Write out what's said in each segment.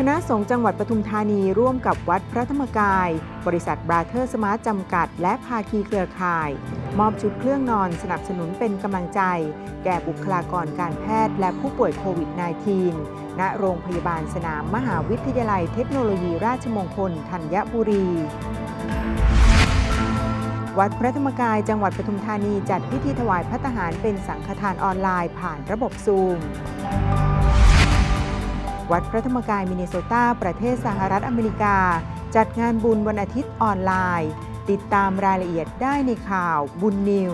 คณะสงฆ์จังหวัดปทุมธานีร่วมกับวัดพระธรรมกาย บริษัทบราเธอร์สมาร์ทจำกัด และภาคีเครือข่าย มอบชุดเครื่องนอนสนับสนุนเป็นกำลังใจ แก่บุคลากรการแพทย์และผู้ป่วยโควิด -19 ณโรงพยาบาลสนามมหาวิทยาลัยเทคโนโลยีราชมงคลธัญบุรีวัดพระธรรมกายจังหวัดปทุมธานีจัดพิธีถวายพระทหารเป็นสังฆทานออนไลน์ผ่านระบบซูม วัดพระธรรมกายมินนิโซตา ประเทศสหรัฐอเมริกา จัดงานบุญวันอาทิตย์ออนไลน์ ติดตามรายละเอียดได้ในข่าวบุญนิว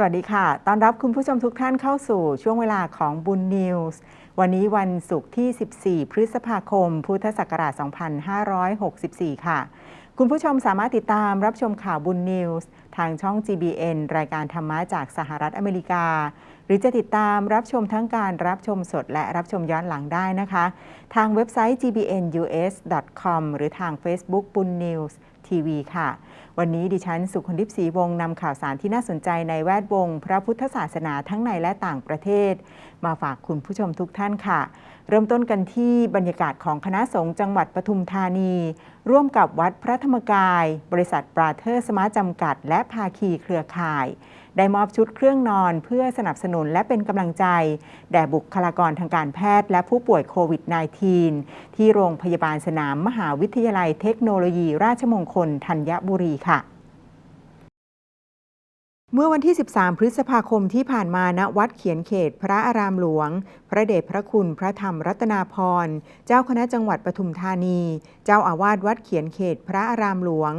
สวัสดีค่ะ ต้อนรับคุณผู้ชมทุกท่านเข้าสู่ช่วงเวลาของบุญนิวส์ วันนี้วันศุกร์ที่ 14 พฤษภาคม พุทธศักราช 2564 ค่ะ คุณผู้ชมสามารถติดตามรับชมข่าวบุญนิวส์ทางช่อง GBN รายการธรรมะจากสหรัฐอเมริกา หรือจะติดตามรับชมทั้งการรับชมสดและรับชมย้อนหลังได้นะคะ ทางเว็บไซต์ gbnus.com หรือทาง Facebook บุญนิวส์ทีวีค่ะ วันนี้ดิฉัน สุขคนทิพย์ศรีวงศ์นำข่าวสารที่น่าสนใจในแวดวง พระพุทธศาสนาทั้งในและต่างประเทศ มาฝากคุณผู้ชมทุกท่านค่ะ เริ่มต้นกันที่บรรยากาศของคณะสงฆ์จังหวัดปทุมธานี ร่วมกับวัดพระธรรมกาย บริษัทปราเธอร์สมาร์ทจำกัด และภาคีเครือข่าย ได้มอบชุดเครื่องนอนเพื่อสนับสนุนและเป็นกำลังใจ แด่บุคลากรทางการแพทย์และผู้ป่วยโควิด -19 ที่โรงพยาบาลสนามมหาวิทยาลัยเทคโนโลยี ราชมงคลธัญบุรีค่ะเมื่อวันที่ 13 พฤษภาคมที่ผ่านมาณวัดเขียนเขต พระอารามหลวง พระเดชพระคุณพระธรรมรัตนาพร เจ้าคณะจังหวัดปทุมธานี เจ้าอาวาสวัดเขียนเขต พระอารามหลวง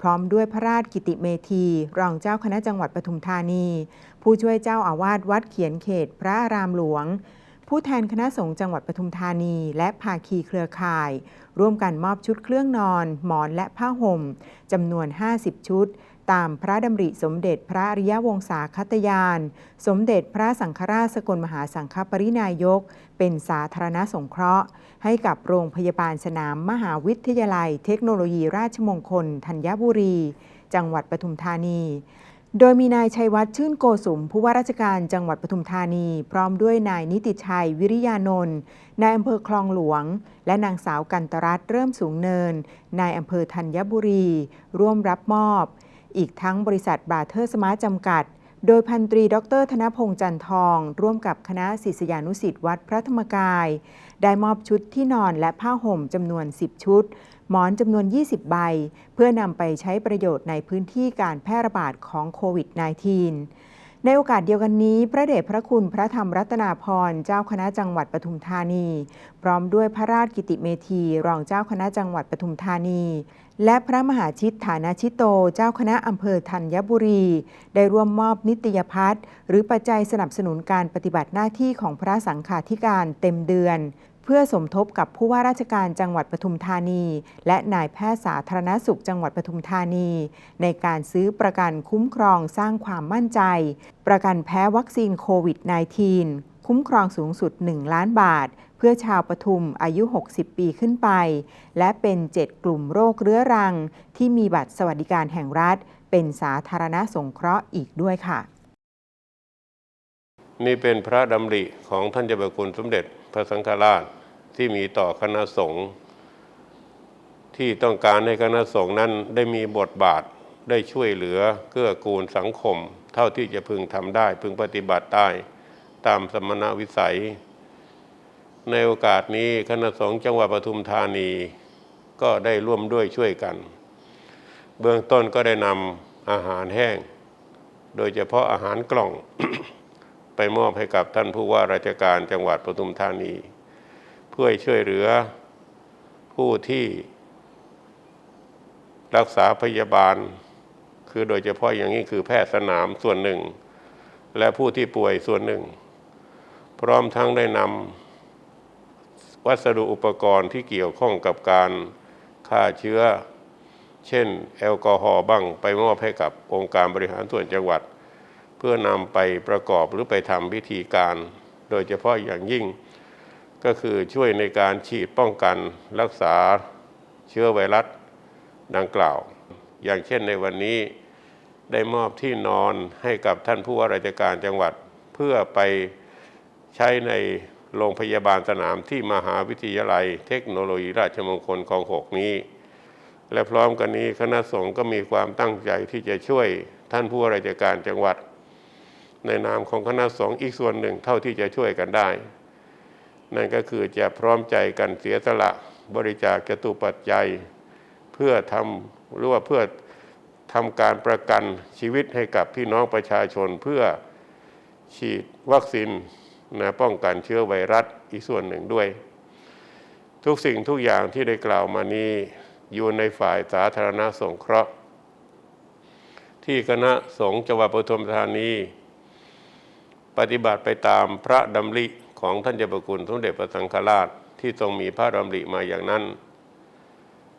พร้อมด้วยพระราชกิติเมธี รองเจ้าคณะจังหวัดปทุมธานี ผู้ช่วยเจ้าอาวาสวัดเขียนเขตพระอารามหลวง ผู้แทนคณะสงฆ์จังหวัดปทุมธานี และภาคีเครือข่าย ร่วมกันมอบชุดเครื่องนอน หมอนและผ้าห่มจำนวน 50 ชุด ตามพระดำริสมเด็จพระอริยวงศาคตยาน สมเด็จพระสังฆราชสกลมหาสังฆปรินายก เป็นสาธารณสงเคราะห์ ให้กับโรงพยาบาลสนามมหาวิทยาลัย เทคโนโลยีราชมงคล ธัญบุรี จังหวัดปทุมธานีโดยมีนายชัยวัฒน์ชื่นโกสุมผู้ว่าราชการจังหวัดปทุมธานี พร้อมด้วยนายนิติชัยวิริยานนท์นายอำเภอคลองหลวง และนางสาวกันตรัตเริ่มสูงเนิน นายอำเภอธัญบุรี ร่วมรับมอบ อีกทั้งบริษัทบราเธอร์สมาร์ทจำกัด โดยพันตรี ดร ธนพงษ์จันทอง ร่วมกับคณะศิษยานุศิษย์วัดพระธรรมกาย ได้มอบชุดที่นอนและผ้าห่มจำนวน 10 ชุด หมอนจำนวน 20 ใบ เพื่อนำไปใช้ประโยชน์ในพื้นที่การแพร่ระบาดของโควิด -19 ในโอกาสเดียวกันนี้ พระเดชพระคุณพระธรรมรัตนาพรเจ้าคณะจังหวัดปทุมธานี พร้อมด้วยพระราชกิติเมธี รองเจ้าคณะจังหวัดปทุมธานี และพระมหาชิตฐานาชิโต เจ้าคณะอำเภอธัญบุรี ได้ร่วมมอบนิตยพัฒน์หรือปัจจัยสนับสนุนการปฏิบัติหน้าที่ของพระสังฆาธิการเต็มเดือน เพื่อสมทบกับผู้ว่าราชการจังหวัดปทุมธานี และนายแพทย์สาธารณสุขจังหวัดปทุมธานี ในการซื้อประกันคุ้มครองสร้างความมั่นใจ ประกันแพ้วัคซีนโควิด -19 คุ้มครองสูงสุด 1 ล้านบาท เพื่อชาวปทุมอายุ 60 ปีขึ้นไป และเป็น 7 กลุ่มโรคเรื้อรัง ที่มีบัตรสวัสดิการแห่งรัฐ เป็นสาธารณสงเคราะห์อีกด้วยค่ะ นี่เป็นพระดำริของท่านเจ้าประคุณสมเด็จพระสังฆราชที่มีต่อคณะสงฆ์ที่ต้องการให้คณะสงฆ์นั้นได้มีบทบาทได้ช่วยเหลือเกื้อกูลสังคม เท่าที่จะพึงทำได้พึงปฏิบัติได้ตามสมณวิสัย ในโอกาสนี้คณะสงฆ์จังหวัดปทุมธานีก็ได้ร่วมด้วยช่วยกัน เบื้องต้นก็ได้นำอาหารแห้ง โดยเฉพาะอาหารกล่อง ไปมอบให้กับท่านผู้ว่าราชการจังหวัดปทุมธานี เพื่อช่วยเหลือผู้ที่รักษาพยาบาล คือโดยเฉพาะอย่างนี้คือแพทย์สนามส่วนหนึ่ง และผู้ที่ป่วยส่วนหนึ่ง พร้อมทั้งได้นำ วัสดุอุปกรณ์ที่เกี่ยวข้องกับการฆ่าเชื้อ เช่น แอลกอฮอล์บ้างไปมอบให้กับองค์การบริหารส่วนจังหวัด เพื่อนำไปประกอบหรือไปทำพิธีการ โดยเฉพาะอย่างยิ่ง ก็คือช่วยในการฉีดป้องกันรักษาเชื้อไวรัสดังกล่าว อย่างเช่นในวันนี้ได้มอบที่นอนให้กับท่านผู้ว่าราชการจังหวัด เพื่อไปใช้ใน โรงพยาบาลสนามที่มหาวิทยาลัย เทคโนโลยีราชมงคลคลองหกนี้ และพร้อมกันนี้คณะสงฆ์ก็มีความตั้งใจที่จะช่วยท่านผู้ราชการจังหวัด ในนามของคณะสงฆ์อีกส่วนหนึ่งเท่าที่จะช่วยกันได้ นั่นก็คือจะพร้อมใจกันเสียสละบริจาคจตุปัจจัย เพื่อทำหรือว่าเพื่อทำการประกันชีวิตให้กับพี่น้องประชาชนเพื่อฉีดวัคซีน นะป้องกันเชื้อไวรัสอีกส่วนหนึ่งด้วย ทุกสิ่งทุกอย่างที่ได้กล่าวมานี้อยู่ในฝ่ายสาธารณสงเคราะห์ ที่คณะสงฆ์จังหวัดปทุมธานี ปฏิบัติไปตามพระดำริของท่านเจ้าประคุณสมเด็จพระสังฆราชที่ทรงมีพระดำริมาอย่างนั้น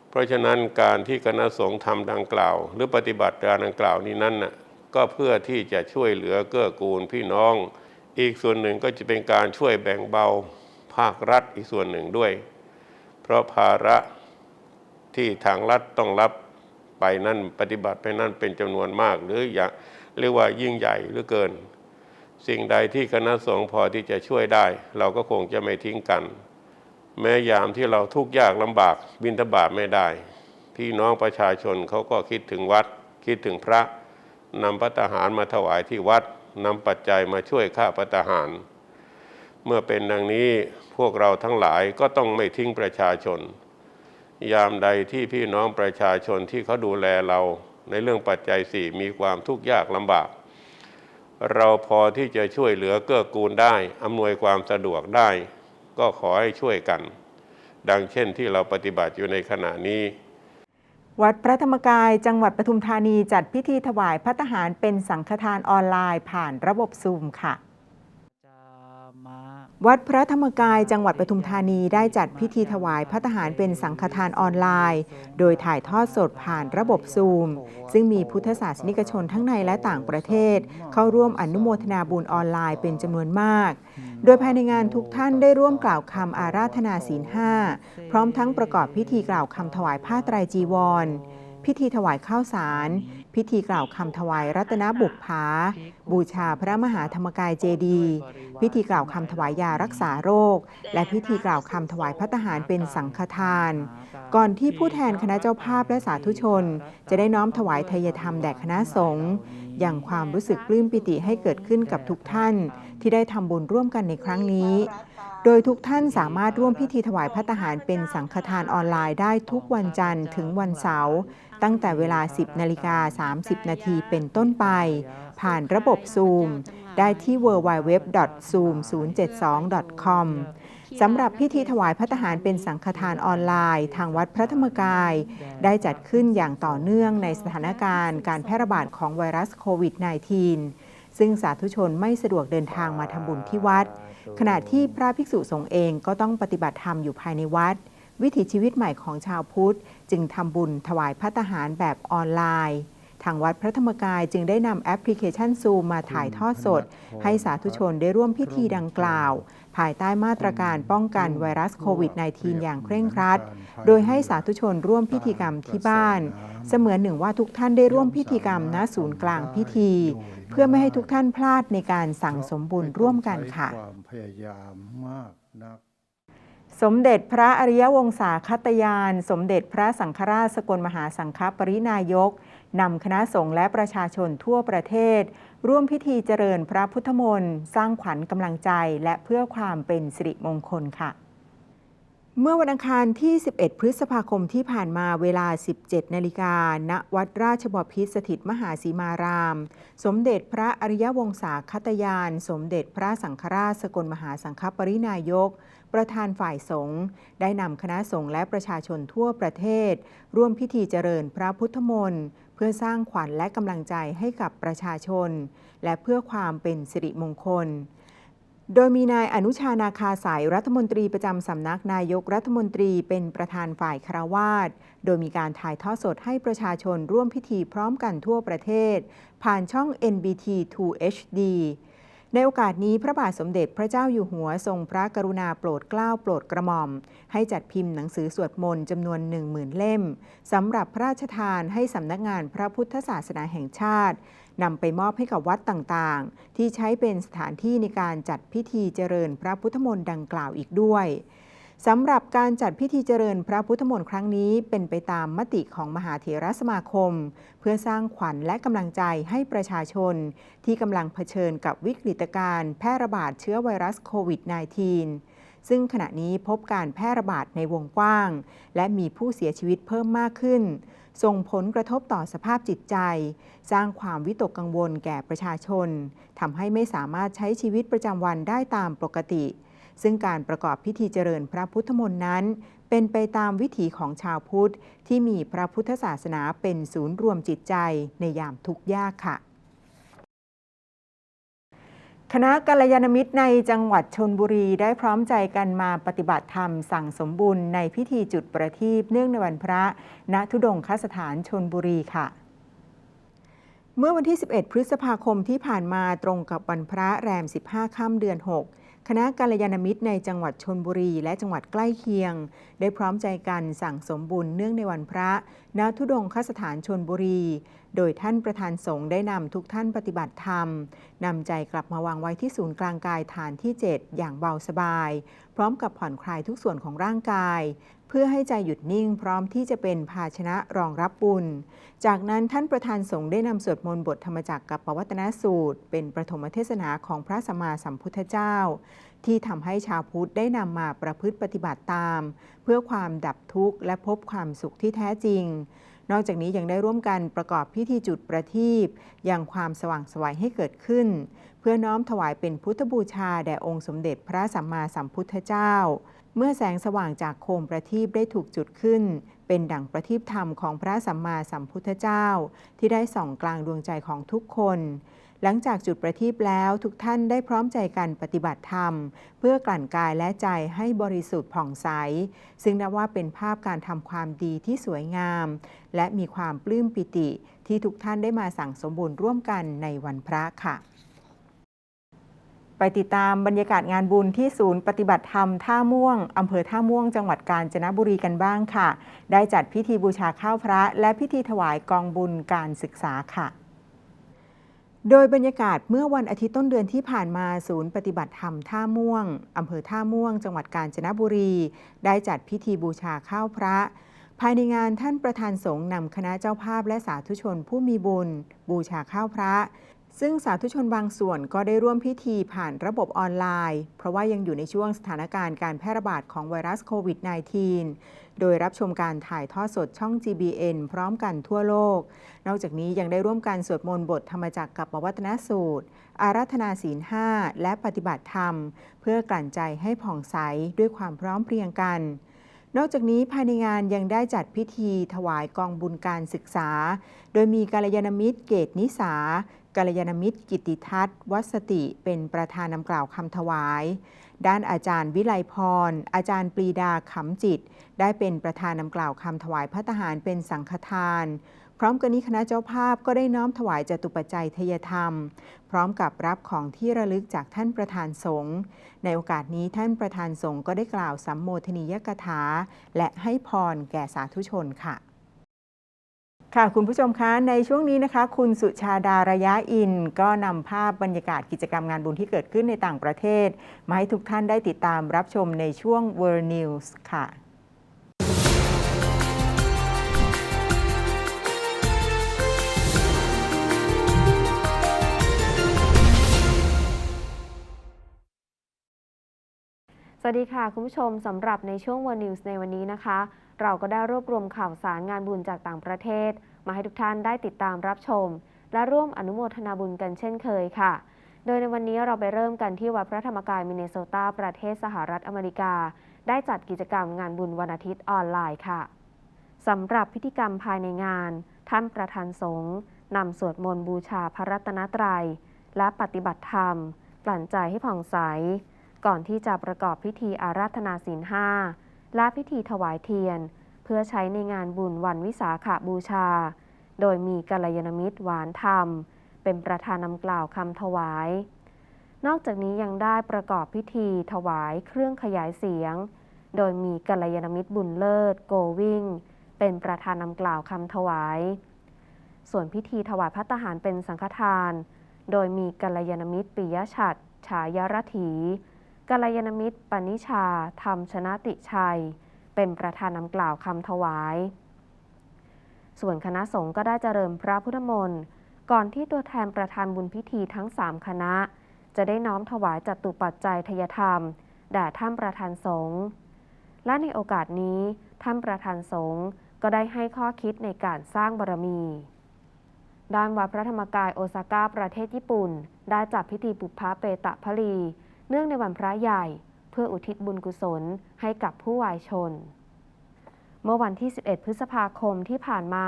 เพราะฉะนั้นการที่คณะสงฆ์ทำดังกล่าว หรือปฏิบัติการดังกล่าวนี้นั้นน่ะก็เพื่อที่จะช่วยเหลือเกื้อกูลพี่น้อง อีกส่วนหนึ่งก็จะเป็นการช่วยแบ่งเบาภาครัฐอีกส่วนหนึ่งด้วย เพราะภาระที่ทางรัฐต้องรับไปนั่นปฏิบัติไปนั่นเป็นจำนวนมาก หรืออย่างเรียกว่ายิ่งใหญ่หลือเกิน สิ่งใดที่คณะสงฆ์พอที่จะช่วยได้ เราก็คงจะไม่ทิ้งกัน แม้ยามที่เราทุกข์ยากลำบากบินทบาทไม่ได้ พี่น้องประชาชนเขาก็คิดถึงวัด คิดถึงพระนำพระตาหารมาถวายที่วัด นำปัจจัยมาช่วยค่าพระตาหาร เมื่อเป็นดังนี้พวกเราทั้งหลายก็ต้องไม่ทิ้งประชาชน ยามใดที่พี่น้องประชาชนที่เขาดูแลเราในเรื่องปัจจัยสี่มีความทุกข์ยากลำบาก เราพอที่จะช่วยเหลือเกื้อกูลได้อำนวยความสะดวกได้ ก็ขอให้ช่วยกัน ดังเช่นที่เราปฏิบัติอยู่ในขณะนี้ วัดพระธรรมกายจังหวัดปทุมธานีจัดพิธีถวายพระทหารเป็นสังฆทานออนไลน์ผ่านระบบซูมค่ะ วัดพระธรรมกายจังหวัดปทุมธานีได้จัดพิธีถวายพระทหารเป็นสังฆทานออนไลน์ โดยถ่ายทอดสดผ่านระบบซูม ซึ่งมีพุทธศาสนิกชนทั้งในและต่างประเทศ เข้าร่วมอนุโมทนาบุญออนไลน์เป็นจำนวนมาก โดยภายในงานทุกท่านได้ร่วมกล่าวคำอาราธนาศีลห้าพร้อมทั้งประกอบพิธีกล่าวคำถวายผ้าไตรจีวร พิธีถวายข้าวสาร พิธีกล่าวคำถวายรัตนบุพภา บูชาพระมหาธรรมกายเจดียพิธีกล่าวคำถวายยารักษาโรค และพิธีกล่าวคำถวายพระทหารเป็นสังฆทาน ก่อนที่ผู้แทนคณะเจ้าภาพและสาธุชน จะได้น้อมถวายทายธรรมแด่คณะสงฆ์ อย่างความรู้สึกปลื้มปิติให้เกิดขึ้นกับทุกท่าน ที่ได้ทำบุญร่วมกันในครั้งนี้ โดยทุกท่านสามารถร่วมพิธีถวายพระทหารเป็นสังฆทานออนไลน์ได้ทุกวันจันทร์ถึงวันเสาร์ตั้งแต่เวลา 10นาฬิกา30 นาทีเป็นต้นไป ผ่านระบบซูมได้ที่ www.zoom072.com สำหรับพิธีถวายพระทหารเป็นสังฆทานออนไลน์ ทางวัดพระธรรมกาย ได้จัดขึ้นอย่างต่อเนื่องในสถานการณ์การแพร่ระบาดของไวรัสโควิด -19 ซึ่งสาธุชนไม่สะดวกเดินทางมาทำบุญที่วัด ขณะที่พระภิกษุสงฆ์เองก็ต้องปฏิบัติธรรมอยู่ภายในวัด วิถีชีวิตใหม่ของชาวพุทธ จึงทำบุญถวายพระทหารแบบออนไลน์ทางวัดพระธรรมกายจึงได้นำแอปพลิเคชันซูมมาถ่ายทอดสด ให้สาธุชนได้ร่วมพิธีดังกล่าว ภายใต้มาตรการป้องกันไวรัสโควิด -19 อย่างเคร่งครัด โดยให้สาธุชนร่วมพิธีกรรมที่บ้าน เสมือนหนึ่งว่าทุกท่านได้ร่วมพิธีกรรมณศูนย์กลางพิธี เพื่อไม่ให้ทุกท่านพลาดในการสั่งสมบุญร่วมกันค่ะความพยายามมากนักสมเด็จพระอริยวงศาคตยาน สมเด็จพระสังฆราชสกลมหาสังฆปรินายก นำคณะสงฆ์และประชาชนทั่วประเทศ ร่วมพิธีเจริญพระพุทธมนต์สร้างขวัญกำลังใจและเพื่อความเป็นสิริมงคลค่ะ เมื่อวันอังคารที่ 11 พฤษภาคมที่ผ่านมาเวลา 17 นาฬิกา ณ วัดราชบพิตรสถิตมหาสีมาราม สมเด็จพระอริยวงศาคตยาน สมเด็จพระสังฆราชสกลมหาสังฆปรินายก ประธานฝ่ายสงฆ์ได้นำคณะสงฆ์และประชาชนทั่วประเทศ ร่วมพิธีเจริญพระพุทธมนต์ พื่อสร้างขวัญและกำลังใจให้กับประชาชน และเพื่อความเป็นสิริมงคล โดยมีนายอนุชานาคาสายรัฐมนตรีประจำสำนักนายกรัฐมนตรีเป็นประธานฝ่ายคารวาสโดยมีการถ่ายทอดสดให้ประชาชนร่วมพิธีพร้อมกันทั่วประเทศ ผ่านช่อง NBT 2 HD ในโอกาสนี้พระบาทสมเด็จพระเจ้าอยู่หัวทรงพระกรุณาโปรดเกล้าโปรดกระหม่อม ให้จัดพิมพ์หนังสือสวดมนต์จำนวนหนึ่งหมื่นเล่มสำหรับพระราชทานให้สำนักงานพระพุทธศาสนาแห่งชาตินำไปมอบให้กับวัดต่างๆ ที่ใช้เป็นสถานที่ในการจัดพิธีเจริญพระพุทธมนต์ดังกล่าวอีกด้วย สำหรับการจัดพิธีเจริญพระพุทธมนต์ครั้งนี้เป็นไปตามมติของมหาเถรสมาคม เพื่อสร้างขวัญและกำลังใจให้ประชาชน ที่กำลังเผชิญกับวิกฤตการณ์แพร่ระบาดเชื้อไวรัสโควิด -19 ซึ่งขณะนี้พบการแพร่ระบาดในวงกว้าง และมีผู้เสียชีวิตเพิ่มมากขึ้น ส่งผลกระทบต่อสภาพจิตใจ สร้างความวิตกกังวลแก่ประชาชนทำให้ไม่สามารถใช้ชีวิตประจำวันได้ตามปกติ ซึ่งการประกอบพิธีเจริญพระพุทธมนต์นั้น เป็นไปตามวิถีของชาวพุทธ ที่มีพระพุทธศาสนาเป็นศูนย์รวมจิตใจในยามทุกข์ยากค่ะคณะกัลยาณมิตรในจังหวัดชนบุรีได้พร้อมใจกันมาปฏิบัติธรรมสั่งสมบุญในพิธีจุดประทีปเนื่องในวันพระ ณทุดงคสถานชนบุรีค่ะ เมื่อวันที่ 11 พฤษภาคมที่ผ่านมาตรงกับวันพระแรม 15 ค่ำเดือน 6 คณะกาลยานมิตรในจังหวัดชนบุรี และจังหวัดใกล้เคียง ได้พร้อมใจกันสั่งสมบุญเนื่องในวันพระณทุดงคสถานชนบุรี โดยท่านประธานสงฆ์ได้นำทุกท่านปฏิบัติธรรมนำใจกลับมาวางไว้ที่ศูนย์กลางกายฐานที่ 7 อย่างเบาสบาย พร้อมกับผ่อนคลายทุกส่วนของร่างกาย เพื่อให้ใจหยุดนิ่งพร้อมที่จะเป็นภาชนะรองรับบุญ จากนั้นท่านประธานสงฆ์ได้นำสวดมนต์บทธรรมจักรกับปวัตนสูตร เป็นประถมเทศนาของพระสัมมาสัมพุทธเจ้า ที่ทำให้ชาวพุทธได้นำมาประพฤติปฏิบัติตาม เพื่อความดับทุกข์และพบความสุขที่แท้จริง นอกจากนี้ยังได้ร่วมกันประกอบพิธีจุดประทีปอย่างความสว่างสวัยให้เกิดขึ้น เพื่อน้อมถวายเป็นพุทธบูชาแด่องค์สมเด็จพระสัมมาสัมพุทธเจ้า เมื่อแสงสว่างจากโคมประทีปได้ถูกจุดขึ้น เป็นดั่งประทีปธรรมของพระสัมมาสัมพุทธเจ้า ที่ได้ส่องกลางดวงใจของทุกคน หลังจากจุดประทีปแล้วทุกท่านได้พร้อมใจกันปฏิบัติธรรม เพื่อกลั่นกายและใจให้บริสุทธิ์ผ่องใส ซึ่งนับว่าเป็นภาพการทำความดีที่สวยงาม และมีความปลื้มปิติที่ทุกท่านได้มาสั่งสมบูรณ์ร่วมกันในวันพระค่ะ ไปติดตามบรรยากาศงานบุญที่ศูนย์ปฏิบัติธรรมท่าม่วง อำเภอท่าม่วง จังหวัดกาญจนบุรีกันบ้างค่ะ ได้จัดพิธีบูชาข้าวพระ และพิธีถวายกองบุญการศึกษาค่ะ โดยบรรยากาศเมื่อวันอาทิตย์ต้นเดือนที่ผ่านมาศูนย์ปฏิบัติธรรมท่าม่วง อำเภอท่าม่วง จังหวัดกาญจนบุรี ได้จัดพิธีบูชาข้าวพระ ภายในงานท่านประธานสงฆ์นำคณะเจ้าภาพและสาธุชนผู้มีบุญ บูชาข้าวพระ ซึ่งสาธุชนบางส่วนก็ได้ร่วมพิธีผ่านระบบออนไลน์ เพราะว่ายังอยู่ในช่วงสถานการณ์การแพร่ระบาดของไวรัสโควิด -19 โดยรับชมการถ่ายทอดสดช่อง GBN พร้อมกันทั่วโลก นอกจากนี้ยังได้ร่วมกันสวดมนต์บทธรรมจักรกับปวัตนสูตร อารัธนาศีลห้าและปฏิบัติธรรม เพื่อกลั่นใจให้ผ่องใสด้วยความพร้อมเพรียงกัน นอกจากนี้ภายในงานยังได้จัดพิธีถวายกองบุญการศึกษา โดยมีกาลยานมิตรเกตนิสากาลยานมิตรกิติทัศน์วัสติเป็นประธานนำกล่าวคำถวาย ด้านอาจารย์วิไลพร อาจารย์ปรีดาขำจิต ได้เป็นประธานนำกล่าวคำถวายพระทหารเป็นสังฆทาน พร้อมกันนี้คณะเจ้าภาพก็ได้น้อมถวายจตุปัจจัยทยธรรม พร้อมกับรับของที่ระลึกจากท่านประธานสงฆ์ในโอกาสนี้ท่านประธานสงฆ์ก็ได้กล่าวสัมโมทนียกถา และให้พรแก่สาธุชนค่ะค่ะคุณผู้ชมคะในช่วงนี้นะคะ คุณสุชาดาระยะอิน ก็นำภาพบรรยากาศกิจกรรมงานบุญที่เกิดขึ้นในต่างประเทศ มาให้ทุกท่านได้ติดตามรับชมในช่วง World News ค่ะ สวัสดีค่ะ คุณผู้ชมสำหรับในช่วง World News ในวันนี้นะคะ เราก็ได้รวบรวมข่าวสารงานบุญจากต่างประเทศ มาให้ทุกท่านได้ติดตามรับชม และร่วมอนุโมทนาบุญกันเช่นเคยค่ะ โดยในวันนี้เราไปเริ่มกันที่วัดพระธรรมกายมินเนโซตาประเทศสหรัฐอเมริกา ได้จัดกิจกรรมงานบุญวันอาทิตย์ออนไลน์ค่ะสำหรับพิธีกรรมภายในงาน ท่านประธานสงฆ์นำสวดมนต์บูชาพระรัตนตรัย และปฏิบัติธรรม กลั่นใจให้ผ่องใส ก่อนที่จะประกอบพิธีอาราธนาศีลห้าและพิธีถวายเทียน เพื่อใช้ในงานบุญวันวิสาขาบูชา โดยมีกัลยาณมิตรหวานธรรม เป็นประธานนำกล่าวคำถวาย นอกจากนี้ยังได้ประกอบพิธีถวายเครื่องขยายเสียง โดยมีกัลยาณมิตรบุญเลิศโกวิ่ง เป็นประธานนำกล่าวคำถวาย ส่วนพิธีถวายพัตตาหารเป็นสังฆทาน โดยมีกัลยาณมิตรปิยฉัตรฉายรถี กัลยาณมิตรปณิชา ธรรมชนะติชัย เป็นประธานนำกล่าวคำถวาย ส่วนคณะสงฆ์ก็ได้เจริญพระพุทธมนต์ก่อนที่ตัวแทนประธานบุญพิธีทั้งสามคณะ จะได้น้อมถวายจัตุปัจจัยทยธรรมแด่ท่านประธานสงฆ์และในโอกาสนี้ท่านประธานสงฆ์ก็ได้ให้ข้อคิดในการสร้างบารมี ด้านวัดพระธรรมกายโอซาก้าประเทศญี่ปุ่น ได้จัดพิธีปุพพะเปตะพลี เนื่องในวันพระใหญ่ เพื่ออุทิศบุญกุศลให้กับผู้วายชน เมื่อวันที่ 11 พฤษภาคมที่ผ่านมา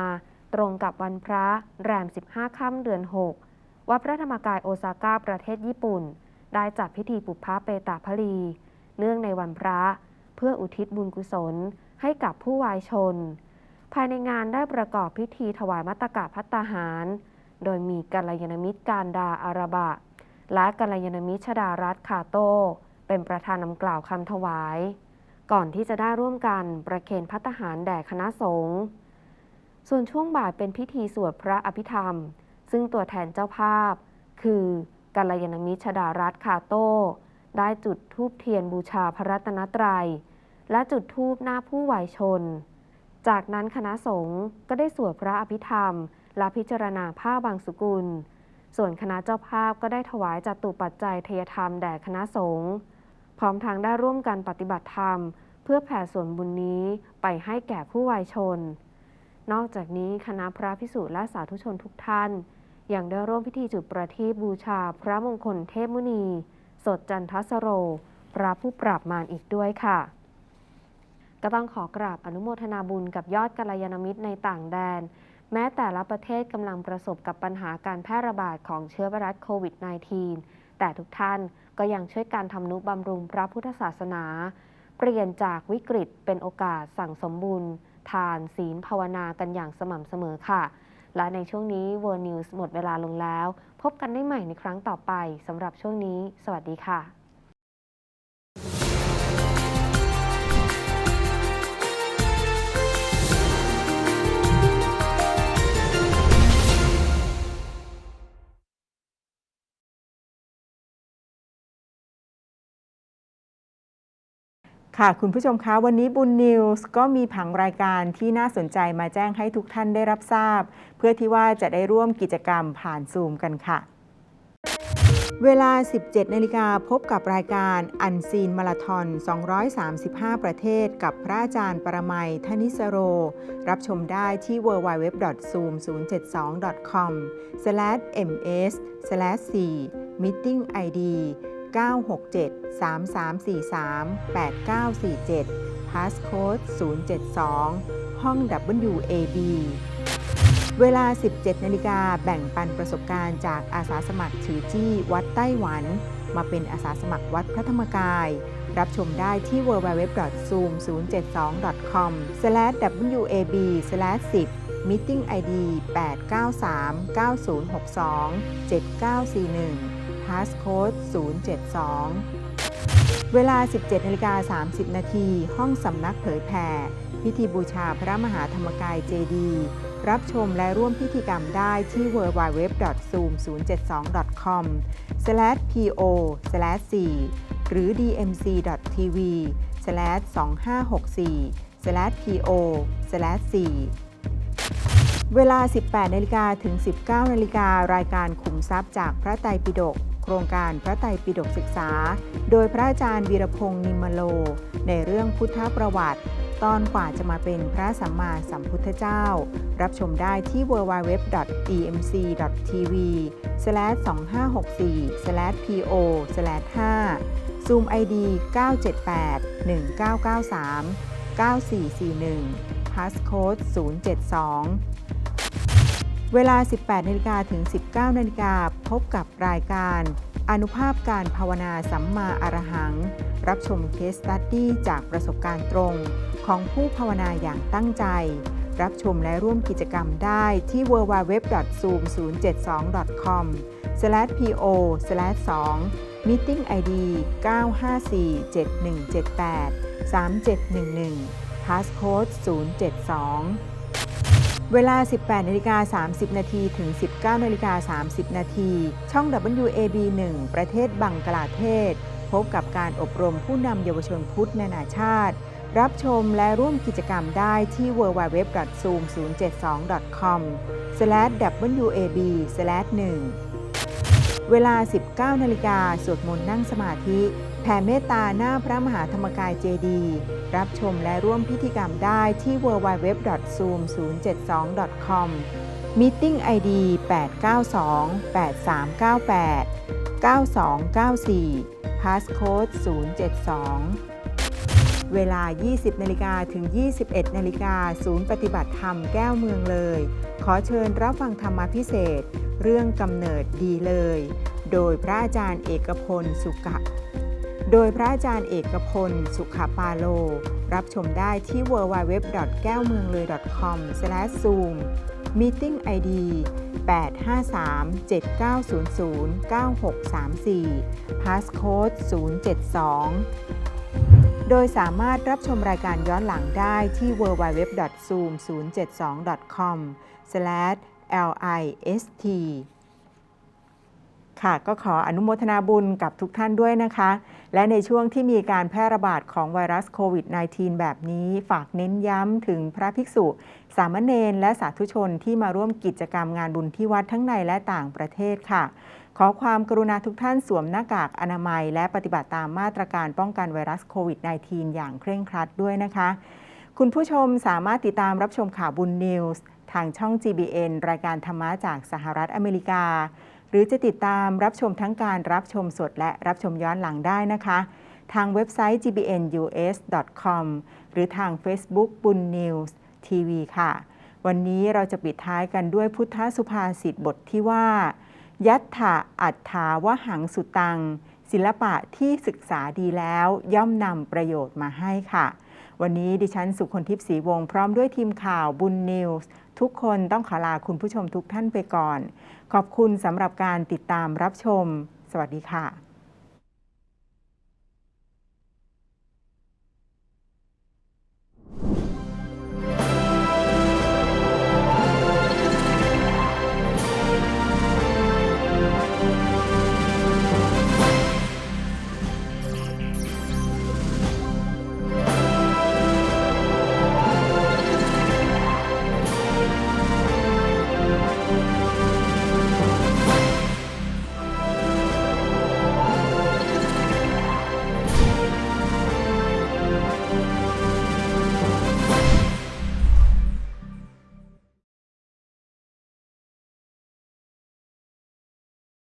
ตรงกับวันพระแรม 15 ค่ำเดือน 6 วัดพระธรรมกายโอซาก้าประเทศญี่ปุ่น ได้จัดพิธีปุพพะเปตะพลี เนื่องในวันพระ เพื่ออุทิศบุญกุศลให้กับผู้วายชน ภายในงานได้ประกอบพิธีถวายมัตตกะพัตตาหาร โดยมีกัลยาณมิตรการดาอาราบะ และกัลยาณมิตรชดารัตคาโต เป็นประธานนำกล่าวคำถวาย ก่อนที่จะได้ร่วมกันประเคนพัตตาหารแด่คณะสงฆ์ส่วนช่วงบ่ายเป็นพิธีสวดพระอภิธรรม ซึ่งตัวแทนเจ้าภาพ คือกัลยาณมิตรชดารัตคาโต ได้จุดธูปเทียนบูชาพระรัตนตรัย และจุดธูปหน้าผู้วายชน จากนั้นคณะสงฆ์ก็ได้สวดพระอภิธรรม และพิจารณาผ้าบางสุกุล ส่วนคณะเจ้าภาพก็ได้ถวายจัตุปัจจัยเทยธรรมแด่คณะสงฆ์พร้อมทางได้ร่วมกันปฏิบัติธรรม เพื่อแผ่ส่วนบุญนี้ไปให้แก่ผู้วายชน นอกจากนี้คณะพระพิสุและสาธุชนทุกท่าน ยังได้ร่วมพิธีจุดประทีปบูชาพระมงคลเทพมุนี สดจันทสโร พระผู้ปราบมารอีกด้วยค่ะ ก็ต้องขอกราบอนุโมทนาบุญกับยอดกัลยาณมิตรในต่างแดน แม้แต่ละประเทศกำลังประสบกับปัญหาการแพร่ระบาดของเชื้อไวรัสโควิด -19 แต่ทุกท่านก็ยังช่วยการทำนุบำรุงพระพุทธศาสนา เปลี่ยนจากวิกฤตเป็นโอกาสสั่งสมบุญ ทานศีลภาวนากันอย่างสม่ำเสมอค่ะ และในช่วงนี้ World News หมดเวลาลงแล้ว พบกันได้ใหม่ในครั้งต่อไปสำหรับช่วงนี้ สวัสดีค่ะ ค่ะคุณผู้ชมคะวันนี้บุญนิวส์ก็มีผังรายการที่น่าสนใจมาแจ้งให้ทุกท่านได้รับทราบ เพื่อที่ว่าจะได้ร่วมกิจกรรมผ่านซูมกันค่ะ เวลา 17นาฬิกาพบกับรายการอันซีนมาราทอน 235 ประเทศ กับพระอาจารย์ปรมัยธนิสโร รับชมได้ที่ www.zoom072.com/ms/4 meeting id 967 3343 8947 passcode 072 ห้อง WAB เวลา 17 นาฬิกาแบ่งปันประสบการณ์จากอาสาสมัครถือจี้วัดไต้หวัน มาเป็นอาสาสมัครวัดพระธรรมกาย รับชมได้ที่ www.zoom072.com/wab/10 meeting id 893 9062 7941 passcode 072 เวลา 17นาฬิกา30 นาที ห้องสำนักเผยแผ่ พิธีบูชาพระมหาธรรมกายเจดี รับชมและร่วมพิธีกรรมได้ที่ www.zoom072.com/po/4 หรือ dmc.tv/2564/po/4 เวลา 18นาฬิกาถึง 19นาฬิการายการขุมทรัพย์จากพระไตรปิฎก โครงการพระไตรปิฎกศึกษา โดยพระอาจารย์วีรพงษ์นิมมโล ในเรื่องพุทธประวัติ ตอนกว่าจะมาเป็นพระสัมมาสัมพุทธเจ้า รับชมได้ที่ www.emc.tv/2564/po/5 Zoom ID 978 1993 9441 Passcode 072 เวลา 18นาฬิกาถึง 19นาฬิกาพบกับรายการ อนุภาพการภาวนาสัมมาอรหัง รับชมเคสตัดดี้จากประสบการณ์ตรงของผู้ภาวนาอย่างตั้งใจ รับชมและร่วมกิจกรรมได้ที่ www.zoom072.com/po/2 Meeting ID 9547178 3711 Passcode 072 เวลา 18นาฬิกา30 นาทีถึง 19นาฬิกา30 นาทีช่อง WAB 1 ประเทศบังกลาเทศ พบกับการอบรมผู้นำเยาวชนพุทธนานาชาติ รับชมและร่วมกิจกรรมได้ที่ www.zoom072.com/wab/1 เวลา 19นาฬิกาสวดมนต์นั่งสมาธิ แผ่เมตตาหน้าพระมหาธรรมกายเจดีรับชมและร่วมพิธีกรรมได้ที่ www.zoom072.com Meeting ID 892 8398 9294 Passcode 072 เวลา 20นาฬิกาถึง 21นาฬิกาศูนย์ปฏิบัติธรรมแก้วเมืองเลย ขอเชิญรับฟังธรรมพิเศษ เรื่องกำเนิดดีเลย โดยพระอาจารย์เอกพลสุขะ โดยพระอาจารย์เอกพล สุขปาโล รับชมได้ที่ www. แก้วเมืองเลย .com/zoom Meeting ID 853-7900-9634 Passcode 072 โดยสามารถรับชมรายการย้อนหลังได้ที่ www.zoom072.com/list ค่ะก็ขออนุโมทนาบุญกับทุกท่านด้วยนะคะ และในช่วงที่มีการแพร่ระบาดของไวรัสโควิด -19 แบบนี้ ฝากเน้นย้ำถึงพระภิกษุ สามเณรและสาธุชนที่มาร่วมกิจกรรมงานบุญที่วัดทั้งในและต่างประเทศค่ะ ขอความกรุณาทุกท่านสวมหน้ากากอนามัย และปฏิบัติตามมาตรการป้องกันไวรัสโควิด -19 อย่างเคร่งครัดด้วยนะคะ คุณผู้ชมสามารถติดตามรับชมข่าวบุญนิวส์ทางช่อง GBN รายการธรรมะจากสหรัฐอเมริกา หรือจะติดตามรับชมทั้งการรับชมสดและรับชมย้อนหลังได้นะคะ ทางเว็บไซต์ gbnus.com หรือทาง Facebook บุญนิวส์ทีวีค่ะ วันนี้เราจะปิดท้ายกันด้วยพุทธสุภาษิตบทที่ว่า ยัตถะอัฏฐาวหังสุตัง ศิลปะที่ศึกษาดีแล้วย่อมนำประโยชน์มาให้ค่ะ วันนี้ดิฉันสุคนทิพย์ศรีวงศ์พร้อมด้วยทีมข่าวบุญนิวส์ทุกคนต้องขอลาคุณผู้ชมทุกท่านไปก่อน ขอบคุณสำหรับการติดตามรับชม สวัสดีค่ะ